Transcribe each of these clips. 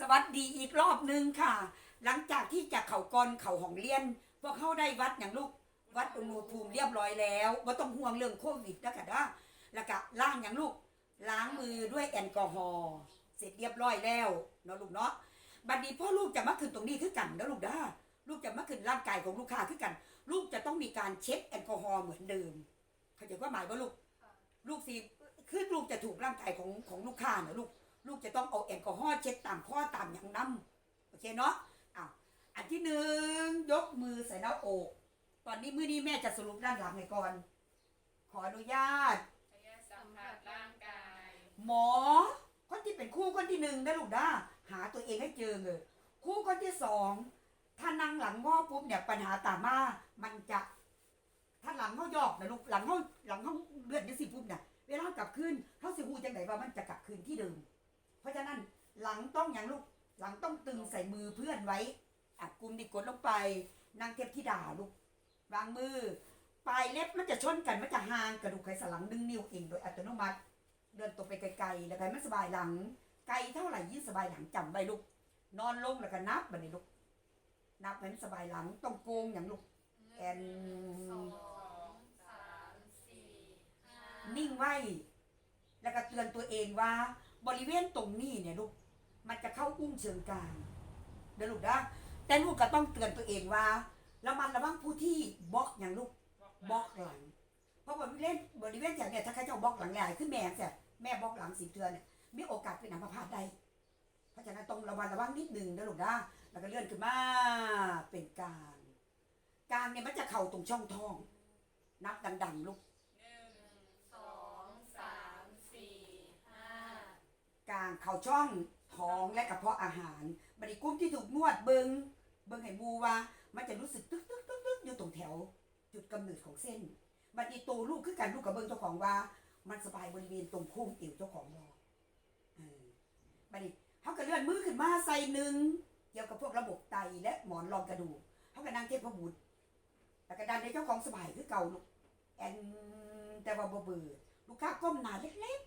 สวัสดีอีกรอบหนึ่งค่ะ หลังจากที่จากเขากรเขาของเลียนพวกเข้าได้วัดอย่างลูกวัดอุณหภูมิเรียบร้อยแล้วว่าต้องห่วงเรื่องโควิดนะค่ะนะแล้วก็ล้างอย่างลูกล้างมือด้วยแอลกอฮอล์เสร็จเรียบร้อยแล้วเนาะลูกเนาะบัดนี้พ่อลูกจะมาขึ้นตรงนี้คือกันนะลูกนะลูกจะมาขึ้นร่างกายของลูกค้าคือกัน ลูกจะต้องมีการเช็คแอลกอฮอล์เหมือนเดิม เข้าใจว่าหมายว่าลูก ลูกสิคือลูกจะถูกร่างกายของของลูกค้านะลูก ลูกจะต้องเอาแอลกอฮอล์เช็ดตามข้อตามอย่างน้ำโอเคเนาะอ้าวอันที่หนึ่งยกมือใส่หน้าอก ตอนนี้มือนี้แม่จะสรุปด้านหลังให้ก่อน ขออนุญาตพยาสัมผัสร่างกาย หมอ คนที่เป็นคู่คนที่หนึ่งนะลูกนะหาตัวเองให้เจอเลยคู่คนที่สองถ้านั่งหลังงอปุ๊บเนี่ยปัญหาตามมามันจะ ถ้าหลังเขายอกนะลูกหลังเขาหลังเขาเลือดยังสิปุ๊บเนี่ยเวลากลับคืนเขาสิหูจังไหนว่ามันจะกลับคืนที่เดิม เพราะฉะนั้นหลังต้องอย่างลูกหลังต้องตึงใส่มือเพื่อนไว้อะกลุ่มดิกดลงไปนั่งเทียบที่ด่าลูกวางมือ ปลายเล็บมันจะชนกันมันจะห่างกระดูกไขสันหลังดึงนิ้วเองโดยอัตโนมัติ เดินตรงไปไกลๆแล้วก็ให้มันสบายหลัง ไกลเท่าไหร่ยิ่งสบายหลังจำไว้ลูก นอนลงแล้วก็นับบัดนี้ลูกนับให้มันสบายหลังต้องโกงอย่างลูกแอนสองสามสี่ห้านิ่งไว้ แล้วก็เตือนตัวเองว่า บริเวณตรงนี้เนี่ยลูก มันจะเข้าอุ้งเชิงกรานเดี๋ยวลูกนะแต่ลูกก็ต้องเตือนตัวเองว่าระมัดระวังผู้ที่บล็อกอย่างลูกบล็อกหลัง เพราะบริเวณบริเวณอย่างเนี่ยถ้าใครจะบล็อกหลังใหญ่ขึ้นแม่เสียแม่บล็อกหลังสีเทือนเนี่ยมีโอกาสเป็นอัมพาตได้เพราะฉะนั้นต้องระมัดระวังนิดหนึ่งนะลูกนะแล้วก็เลื่อนขึ้นมาเป็นกลางกลางเนี่ยมันจะเข่าตรงช่องท้อง นับดังๆลูก หนึ่งสองสามสี่ห้าก ลางเข่าช่องท้องและกระเพาะอาหารบริกุ้มที่ถูกนวดเบิงเบิงให้มูว่า มันจะรู้สึกตึกตึกตึกตึกอยู่ตรงแถว จุดกำเนิดของเส้นบัดนี้ตัวลูกคือกันลูกกับเบิงเจ้าของว่า มันสบายบริเวณตรงโค้งเอวเจ้าของรอเออบัดนี้เขาก็เลื่อนมือขึ้นมาใส่หนึ่งเกี่ยวกับพวกระบบไตและหมอนรองกระดูกเขาก็นั่งเทพบุตรแล้วก็ดันในเจ้าของสบายคือเก่าลูกแอนแต่ว่าบ่เบื่อลูกค้าก้มหน้าเล็ก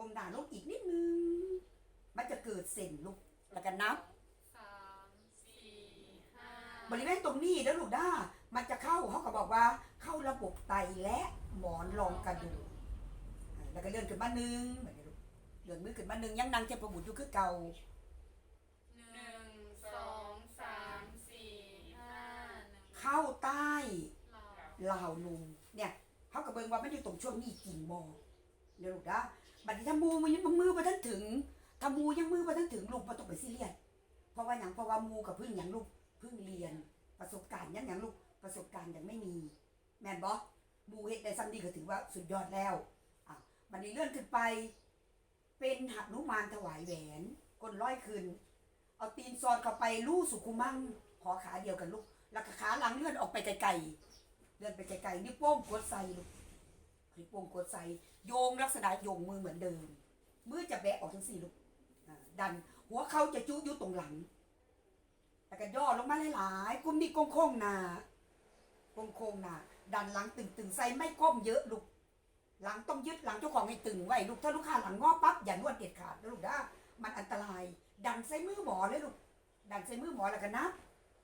ก้มหน้าลงอีกนิดนึง มันจะเกิดเส้นลูกแล้วก็นับสามสี่ห้าบริเวณตรงนี้แล้วลูกด้ามันจะเข้าเขาก็บอกว่า เข้าระบบไตและหมอนรองกระดูกอ่าแล้วก็เลื่อนขึ้นมาหนึ่งแบบนี้ลูกเลื่อนมือขึ้นมาหนึ่งยังนั่งเทพบุตรอยู่คือเก่าหนึ่งสองสามสี่ห้าหนึ่งเข้าใต้เราลาวนุมเนี่ยเขาก็เบิ่งว่ามันอยู่ตรงช่วงนี้กิ่งมอ เดี๋ยวลูกด้าบัดนี้ถ้ามูมันยังมือมาทันถึงถ้ามูยังมือมาทันถึงลูกมันต้องไปซีเรียสเพราะว่าอย่างเพราะว่ามูกับพึ่งอย่างลูกพึ่งเรียน ประสบการณ์ยังอย่างลูกประสบการณ์ยังไม่มี แมนบอสมูเฮ็ดได้ซ้ำดีก็ถือว่าสุดยอดแล้วอะบัดนี้เลื่อนขึ้นไป เป็นหันุมานถวายแหวนก้นร้อยคืนเอาตีนซอดเข้าไปลู่สุขุมังขอขาเดียวกันลูกแล้วก็ขาหลังเลื่อนออกไปไกลๆเลื่อนไปไกลๆนิ้วโป้งกดใส่ลูก นิ้วโป้งกดใส่โยงลักษณะโยงมือเหมือนเดิม มือจะแบะออกทั้งสี่ลูกอ่าดัน หัวเขาจะจุอยู่ตรงหลังแล้วก็ย่อลงมาหลายๆ กุมนี่โค้งๆหนาโค้งๆหนาดันหลังตึงๆใส่ไม่ก้มเยอะลูกหลังต้องยึดหลังเจ้าของให้ตึงไว้ลูกถ้าลูกค้าหลังงอปั๊บอย่านวดเด็ดขาดนะลูกนะมันอันตราย ดันใส่มือหมอเลยลูกดันใส่มือหมอแล้วก็นับ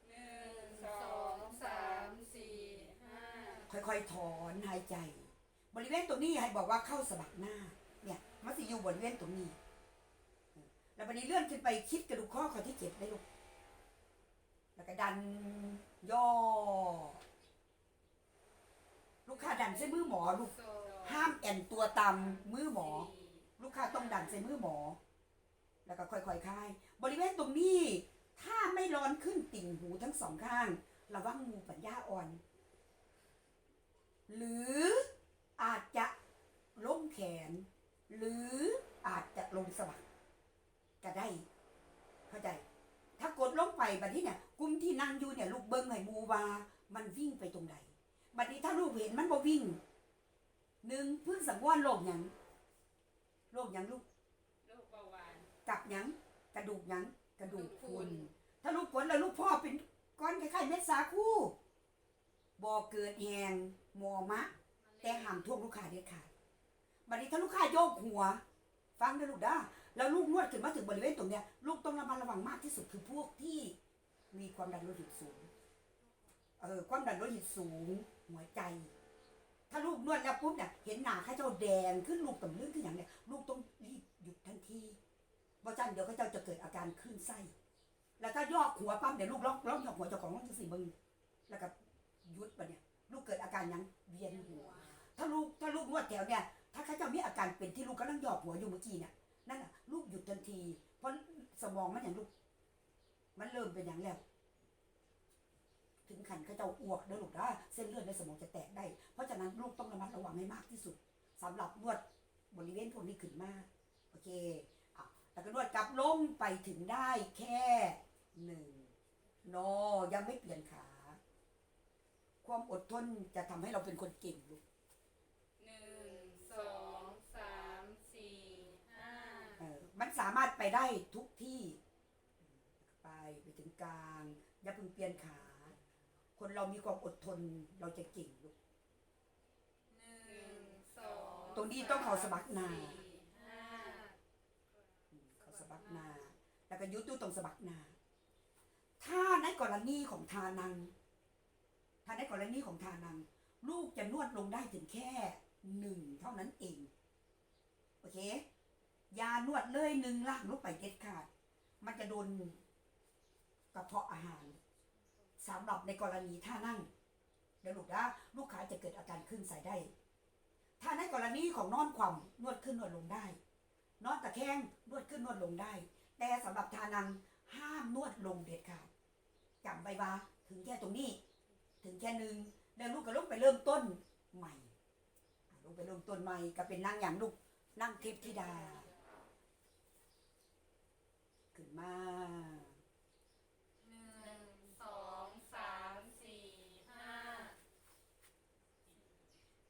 หนึ่งสองสามสี่ห้าค่อยๆถอนหายใจ บริเวณตรงนี้ให้บอกว่าเข้าสะบักหน้า เนี่ยมันสิอยู่บริเวณตรงนี้ แล้ววันนี้เลื่อนขึ้นไปคิดกระดูกข้อข้อที่เจ็ดได้ลูกแล้วก็ดันย่อ ลูกค้าดันใส่มือหมอลูกห้ามแอนตัวตามมือหมอ ลูกค้าต้องดันใส่มือหมอ แล้วก็ค่อยๆคลาย บริเวณตรงนี้ ถ้าไม่ร้อนขึ้นติ่งหูทั้งสองข้าง ระวังงูปัญญาอ่อน หรือ อาจจะล้มแขน หรืออาจจะลงสะบักก็ได้ เข้าใจ ถ้ากดลงไปบัดนี้เนี่ยกลุ่มที่นั่งอยู่เนี่ย ลูกเบิ้งให้หมูว่ามันวิ่งไปตรงใดบัดนี้ถ้าลูกเห็นมันบ่วิ่งหนึ่งเพึ่งสังวรโรคหยังโรคหยังลูกโรคเบาหวานกับหยังกระดูกหยังกระดูกพรุนถ้าลูกผลแล้วลูกพ่อเป็นก้อนคล้ายๆเม็ดสาคูบ่อเกิดแหงหมอมะ แต่ห้ามท่วงลูกค้าเด็ดขาดบัดนี้ถ้าลูกค้าโยกหัว ฟังนะลูกด้าแล้วลูกนวดขึ้นมาถึงบริเวณตรงเนี้ยลูกต้องระมัดระวังมากที่สุดคือพวกที่มีความดันโลหิตสูง เออความดันโลหิตสูง หัวใจ ถ้าลูกนวดแล้วปุ๊บเนี่ยเห็นหน้าข้าเจ้าแดงขึ้นลูกต่ำเรื่องขึ้นอย่างเนี้ยลูกต้องรีบหยุดทันทีเพราะจันเดี๋ยวเขาเจ้าจะเกิดอาการคลื่นไส้ แล้วถ้ายอกหัวปั๊บเดี๋ยวลูกล็อกล็อกยอกหัวเจ้าของล็อกจะสี่บึงแล้วก็ยุดไปเนี่ยลูกเกิดอาการยังเวียนหัว ถ้าลูกถ้าลูกนวดแถวเนี่ย ถ้าเขาเจะมีอาการเป็นที่ลูกกำลังหยอกหัวอยู่เมื่อกี้เนี่ยนั่นน่ะ ลูกหยุดทันที เพราะสมองมันอย่างลูก มันเริ่มเป็นอย่างแล้ว ถึงขันเขาเจะอ้วกเด้อลูกนะเส้นเลือดในสมองจะแตกได้ เพราะฉะนั้นลูกต้องระมัดระวังให้มากที่สุดสำหรับนวดบริเวณพวกนี้ขึ้นมาโอเคอะแล้วก็นวดกลับลงไปถึงได้แค่หนึ่งโนยังไม่เปลี่ยนขา ความอดทนจะทำให้เราเป็นคนเก่งลูก หนึ่งสองสามสี่ห้า เออ มันสามารถไปได้ทุกที่ ไปไปถึงกลาง อย่าเพิ่งเปลี่ยนขา คนเรามีความอดทนเราจะเก่งลูกหนึ่งสองตรงนี้ต้องเขาสะบักหน้าสี่ห้าอืมเขาสะบักหนา แล้วก็ยุดตู้ตรงสะบักหนาถ้าในกรณีของทานัง ถ้าในกรณีของทานัง ลูกจะนวดลงได้ถึงแค่หนึ่งเท่านั้นเอง โอเค ยานวดเลยหนึ่งล่างลงไปเด็ดขาด มันจะโดนกระเพาะอาหารสำหรับในกรณีท่านั่งเดี๋ยวลูกนะลูกค้าจะเกิดอาการขึ้นใส่ได้ ถ้าในกรณีของนอนความนวดขึ้นนวดลงได้ นอนตะแคงนวดขึ้นนวดลงได้ แต่สำหรับทานังห้ามนวดลงเด็ดขาดจำไว้ว่าถึงแค่ตรงนี้ ถึงแค่หนึ่งแล้วลูกก็ลงไปเริ่มต้นใหม่อะลงไปเริ่มต้นใหม่ก็เป็นนางอย่างลูกนั่งเทพธิดา ขึ้นมา